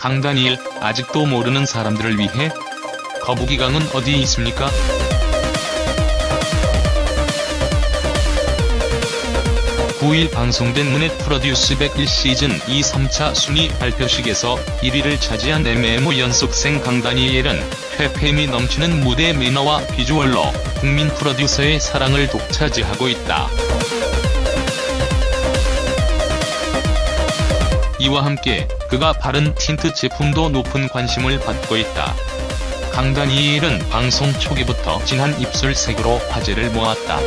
강다니엘 아직도 모르는 사람들을 위해 거북이강은 어디 있습니까? 9일 방송된 문넷 프로듀스 101 시즌 2 3차 순위 발표식에서 1위를 차지한 MMO 연속생 강다니엘은 퇴폐미 넘치는 무대 매너와 비주얼로 국민 프로듀서의 사랑을 독차지하고 있다. 이와 함께 그가 바른 틴트 제품도 높은 관심을 받고 있다. 강다니엘은 방송 초기부터 진한 입술색으로 화제를 모았다.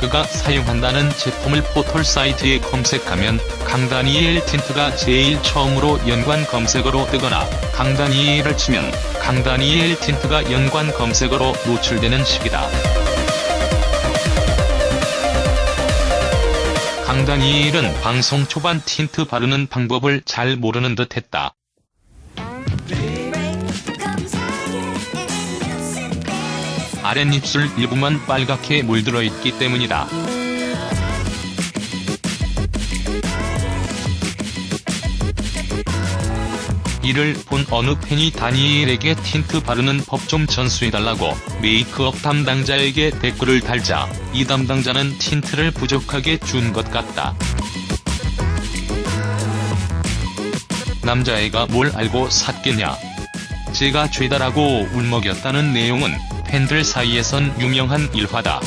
그가 사용한다는 제품을 포털 사이트에 검색하면 강다니엘 틴트가 제일 처음으로 연관 검색어로 뜨거나 강다니엘을 치면 강다니엘 틴트가 연관 검색어로 노출되는 시기다. 강다니엘은 방송 초반 틴트 바르는 방법을 잘 모르는 듯 했다. 아랫입술 일부만 빨갛게 물들어 있기 때문이다. 이를 본 어느 팬이 다니엘에게 틴트 바르는 법 좀 전수해달라고 메이크업 담당자에게 댓글을 달자 이 담당자는 틴트를 부족하게 준 것 같다. 남자애가 뭘 알고 샀겠냐. 제가 죄다라고 울먹였다는 내용은 팬들 사이에선 유명한 일화다.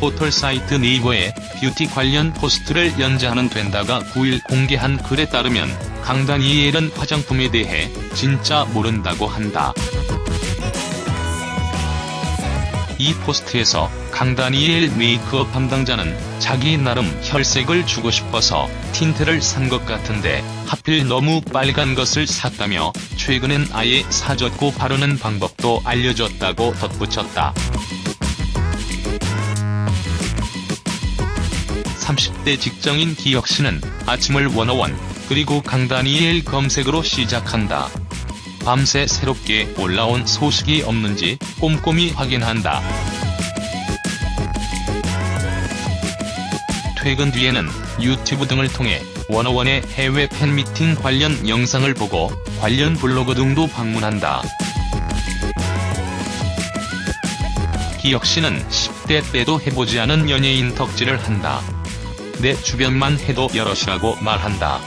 포털 사이트 네이버에 뷰티 관련 포스트를 연재하는 된다가 9일 공개한 글에 따르면 강다니엘은 화장품에 대해 진짜 모른다고 한다. 이 포스트에서 강다니엘 메이크업 담당자는 자기 나름 혈색을 주고 싶어서 틴트를 산 것 같은데 하필 너무 빨간 것을 샀다며 최근엔 아예 사줬고 바르는 방법도 알려줬다고 덧붙였다. 30대 직장인 기혁씨는 아침을 원어원, 그리고 강다니엘 검색으로 시작한다. 밤새 새롭게 올라온 소식이 없는지 꼼꼼히 확인한다. 퇴근 뒤에는 유튜브 등을 통해 원어원의 해외 팬미팅 관련 영상을 보고 관련 블로그 등도 방문한다. 기혁 씨는 10대 때도 해보지 않은 연예인 덕질을 한다. 내 주변만 해도 여럿이라고 말한다.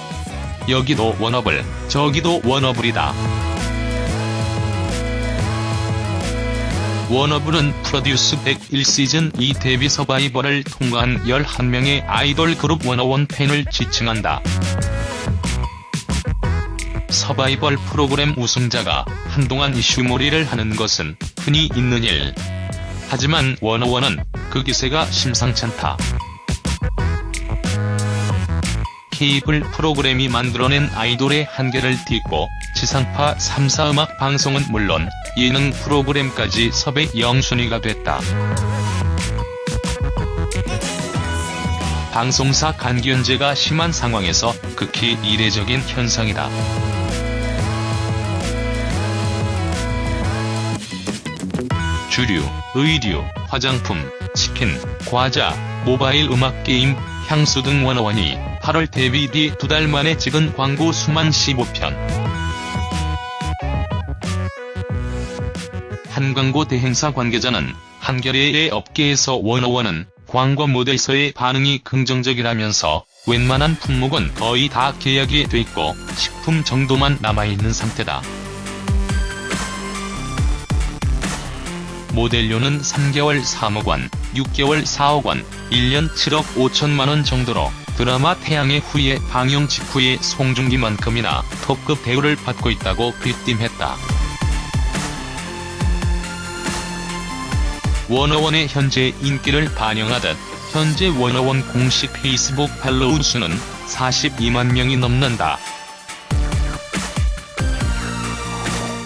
여기도 워너블, 저기도 워너블이다. 워너블은 프로듀스 101시즌 2 데뷔 서바이벌을 통과한 11명의 아이돌 그룹 워너원 팬을 지칭한다. 서바이벌 프로그램 우승자가 한동안 이슈몰이를 하는 것은 흔히 있는 일. 하지만 워너원은 그 기세가 심상찮다. 케이블 프로그램이 만들어낸 아이돌의 한계를 딛고 지상파 3사 음악 방송은 물론 예능 프로그램까지 섭외 영순위가 됐다. 방송사 간견제가 심한 상황에서 극히 이례적인 현상이다. 주류, 의류, 화장품, 치킨, 과자, 모바일 음악 게임, 향수 등 원어원이 8월 데뷔 뒤 두 달 만에 찍은 광고 수만 15편. 한 광고 대행사 관계자는 한겨레의 업계에서 원어원은 광고 모델서의 반응이 긍정적이라면서 웬만한 품목은 거의 다 계약이 돼 있고 식품 정도만 남아있는 상태다. 모델료는 3개월 3억 원, 6개월 4억 원, 1년 7억 5천만 원 정도로 드라마 태양의 후예 방영 직후에 송중기만큼이나 톱급 대우를 받고 있다고 귀띔했다. 워너원의 현재 인기를 반영하듯 현재 워너원 공식 페이스북 팔로우 수는 42만 명이 넘는다.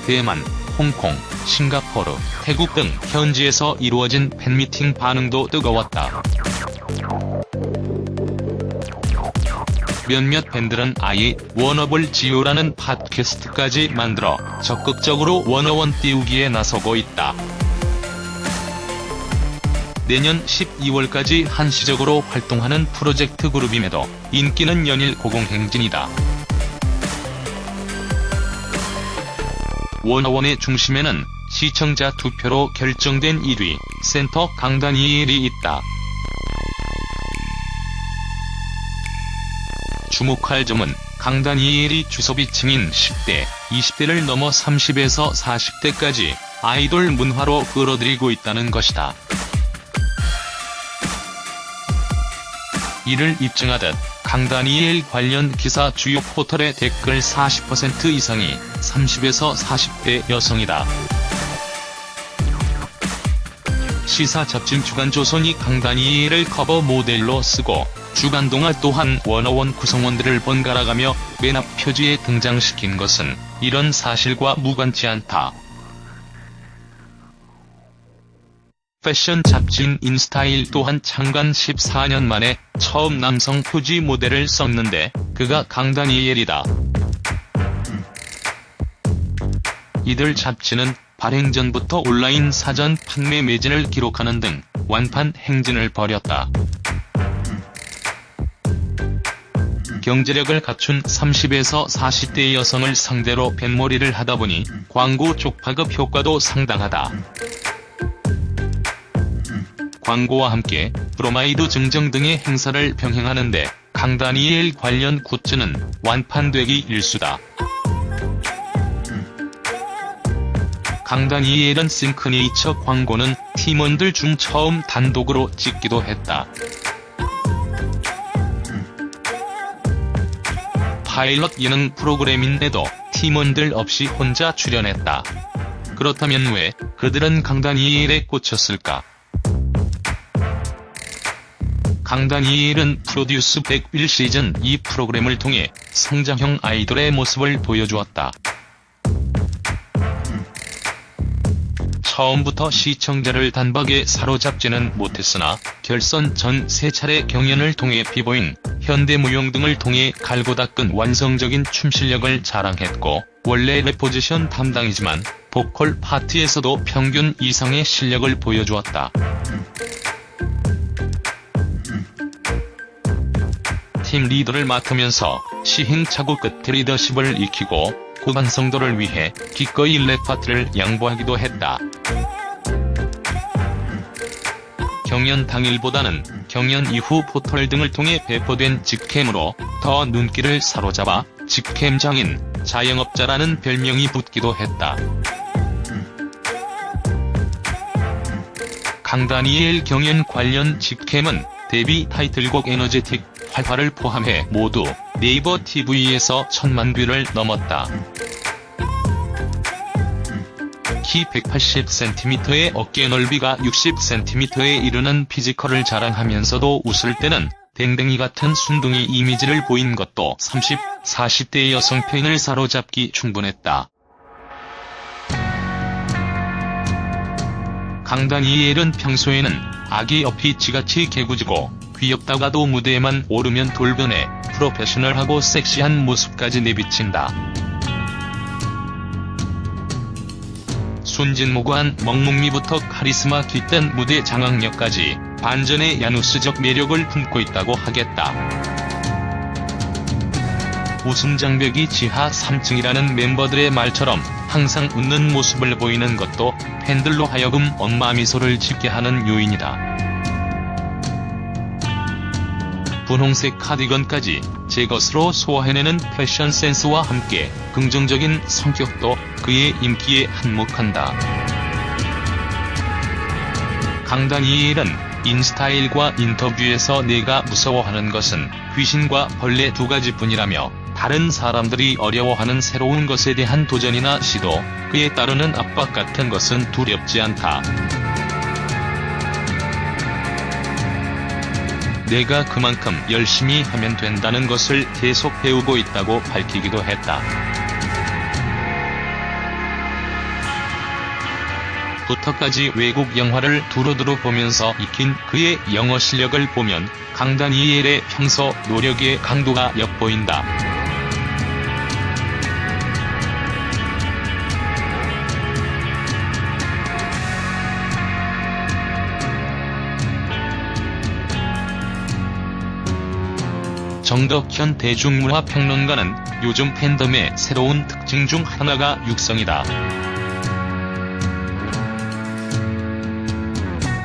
대만, 홍콩, 싱가포르, 태국 등 현지에서 이루어진 팬미팅 반응도 뜨거웠다. 몇몇 팬들은 아예 워너블 지오라는 팟캐스트까지 만들어 적극적으로 워너원 띄우기에 나서고 있다. 내년 12월까지 한시적으로 활동하는 프로젝트 그룹임에도 인기는 연일 고공행진이다. 원어원의 중심에는 시청자 투표로 결정된 1위 센터 강다니엘이 있다. 주목할 점은 강다니엘이 주소비층인 10대, 20대를 넘어 30에서 40대까지 아이돌 문화로 끌어들이고 있다는 것이다. 이를 입증하듯 강다니엘 관련 기사 주요 포털의 댓글 40% 이상이 30에서 40대 여성이다. 시사 잡진 주간 조선이 강다니엘을 커버 모델로 쓰고 주간 동화 또한 원어원 구성원들을 번갈아 가며 맨 앞 표지에 등장시킨 것은 이런 사실과 무관치 않다. 패션 잡지인 인스타일 또한 창간 14년 만에 처음 남성 표지 모델을 썼는데 그가 강다니엘이다. 이들 잡지는 발행 전부터 온라인 사전 판매 매진을 기록하는 등 완판 행진을 벌였다. 경제력을 갖춘 30에서 40대 여성을 상대로 뱃머리를 하다 보니 광고 쪽파급 효과도 상당하다. 광고와 함께 브로마이드 증정 등의 행사를 병행하는데 강다니엘 관련 굿즈는 완판되기 일수다. 강다니엘은 싱크네이처 광고는 팀원들 중 처음 단독으로 찍기도 했다. 파일럿 예능 프로그램인데도 팀원들 없이 혼자 출연했다. 그렇다면 왜 그들은 강다니엘에 꽂혔을까? 강다니엘은 프로듀스 101 시즌 2 프로그램을 통해 성장형 아이돌의 모습을 보여주었다. 처음부터 시청자를 단박에 사로잡지는 못했으나 결선 전 세 차례 경연을 통해 비보인, 현대무용 등을 통해 갈고 닦은 완성적인 춤 실력을 자랑했고 원래 랩 포지션 담당이지만 보컬 파트에서도 평균 이상의 실력을 보여주었다. 팀 리더를 맡으면서 시행착오 끝에 리더십을 익히고 고반성도를 위해 기꺼이 랩 파트를 양보하기도 했다. 경연 당일보다는 경연 이후 포털 등을 통해 배포된 직캠으로 더 눈길을 사로잡아 직캠 장인, 자영업자라는 별명이 붙기도 했다. 강다니엘 경연 관련 직캠은 데뷔 타이틀곡 에너제틱, 활활을 포함해 모두 네이버 TV에서 천만 뷰를 넘었다. 키 180cm의 어깨 넓이가 60cm에 이르는 피지컬을 자랑하면서도 웃을 때는 댕댕이 같은 순둥이 이미지를 보인 것도 30, 40대 여성 팬을 사로잡기 충분했다. 강다니엘은 평소에는 아기 어피치같이 개구지고 귀엽다가도 무대에만 오르면 돌변해 프로페셔널하고 섹시한 모습까지 내비친다. 순진무구한 먹먹미부터 카리스마 깃든 무대 장악력까지 반전의 야누스적 매력을 품고 있다고 하겠다. 웃음 장벽이 지하 3층이라는 멤버들의 말처럼 항상 웃는 모습을 보이는 것도 팬들로 하여금 엄마 미소를 짓게 하는 요인이다. 분홍색 카디건까지 제 것으로 소화해내는 패션 센스와 함께 긍정적인 성격도 그의 인기에 한몫한다. 강다니엘은 인스타일과 인터뷰에서 내가 무서워하는 것은 귀신과 벌레 두 가지뿐이라며 다른 사람들이 어려워하는 새로운 것에 대한 도전이나 시도, 그에 따르는 압박 같은 것은 두렵지 않다. 내가 그만큼 열심히 하면 된다는 것을 계속 배우고 있다고 밝히기도 했다. 부터까지 외국 영화를 두루두루 보면서 익힌 그의 영어 실력을 보면 강다니엘의 평소 노력의 강도가 엿보인다. 정덕현 대중문화 평론가는 요즘 팬덤의 새로운 특징 중 하나가 육성이다.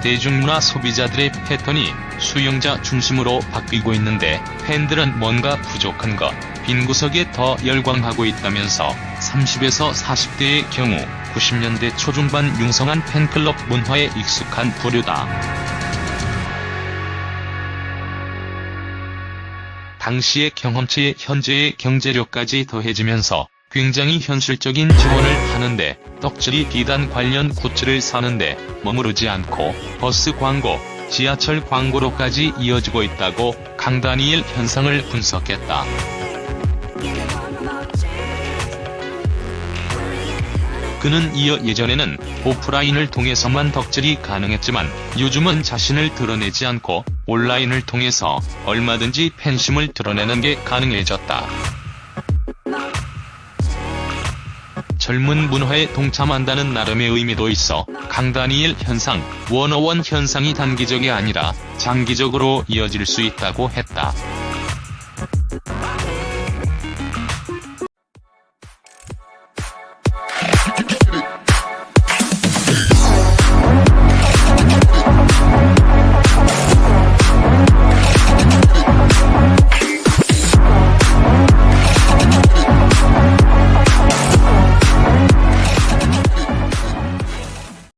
대중문화 소비자들의 패턴이 수용자 중심으로 바뀌고 있는데 팬들은 뭔가 부족한 것, 빈 구석에 더 열광하고 있다면서 30에서 40대의 경우 90년대 초중반 융성한 팬클럽 문화에 익숙한 부류다. 당시의 경험치에 현재의 경제력까지 더해지면서 굉장히 현실적인 지원을 하는데 떡칠이 비단 관련 굿즈를 사는데 머무르지 않고 버스 광고, 지하철 광고로까지 이어지고 있다고 강다니엘 현상을 분석했다. 그는 이어 예전에는 오프라인을 통해서만 덕질이 가능했지만 요즘은 자신을 드러내지 않고 온라인을 통해서 얼마든지 팬심을 드러내는 게 가능해졌다. 젊은 문화에 동참한다는 나름의 의미도 있어 강다니엘 현상, 원어원 현상이 단기적이 아니라 장기적으로 이어질 수 있다고 했다.